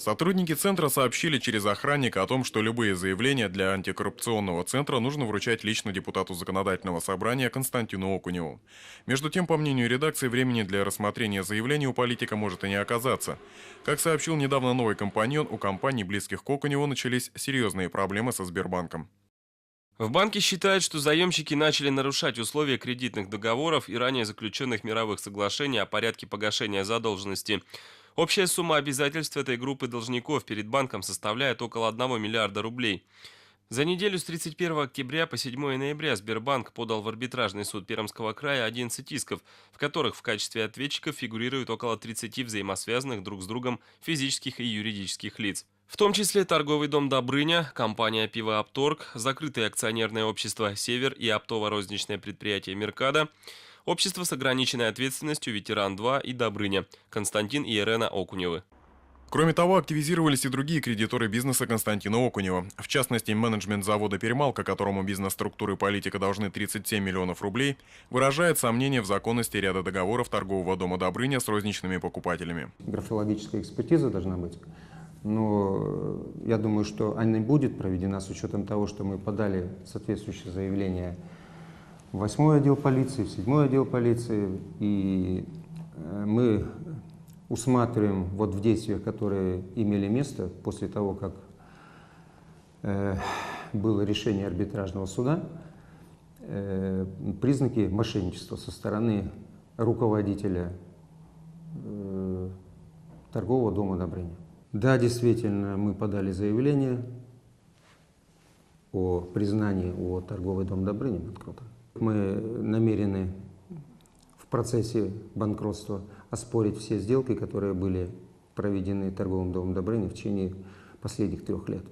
Сотрудники центра сообщили через охранника о том, что любые заявления для антикоррупционного центра нужно вручать лично депутату законодательного собрания Константину Окуневу. Между тем, по мнению редакции, времени для рассмотрения заявлений у политика может и не оказаться. Как сообщил недавно новый компаньон, у компаний, близких к Окуневу, начались серьезные проблемы со Сбербанком. В банке считают, что заемщики начали нарушать условия кредитных договоров и ранее заключенных мировых соглашений о порядке погашения задолженности. Общая сумма обязательств этой группы должников перед банком составляет около 1 миллиарда рублей. За неделю с 31 октября по 7 ноября Сбербанк подал в арбитражный суд Пермского края 11 исков, в которых в качестве ответчиков фигурирует около 30 взаимосвязанных друг с другом физических и юридических лиц. В том числе торговый дом «Добрыня», компания «Пивоопторг», закрытое акционерное общество «Север» и оптово-розничное предприятие «Меркада», общество с ограниченной ответственностью «Ветеран-2» и «Добрыня», Константин и Ирена Окуневы. Кроме того, активизировались и другие кредиторы бизнеса Константина Окунева. В частности, менеджмент завода «Перемалка», которому бизнес-структуры и политика должны 37 миллионов рублей, выражает сомнение в законности ряда договоров торгового дома «Добрыня» с розничными покупателями. Графологическая экспертиза должна быть. Но я думаю, что она будет проведена с учетом того, что мы подали соответствующее заявление в 8 отдел полиции, в 7 отдел полиции. И э, мы усматриваем вот в действиях, которые имели место после того, как э, было решение арбитражного суда, э, признаки мошенничества со стороны руководителя торгового дома Добрыня. Да, действительно, мы подали заявление о признании о торговый дом Добрыня банкрота. Мы намерены в процессе банкротства оспорить все сделки, которые были проведены торговым домом Добрыня в течение последних трех лет.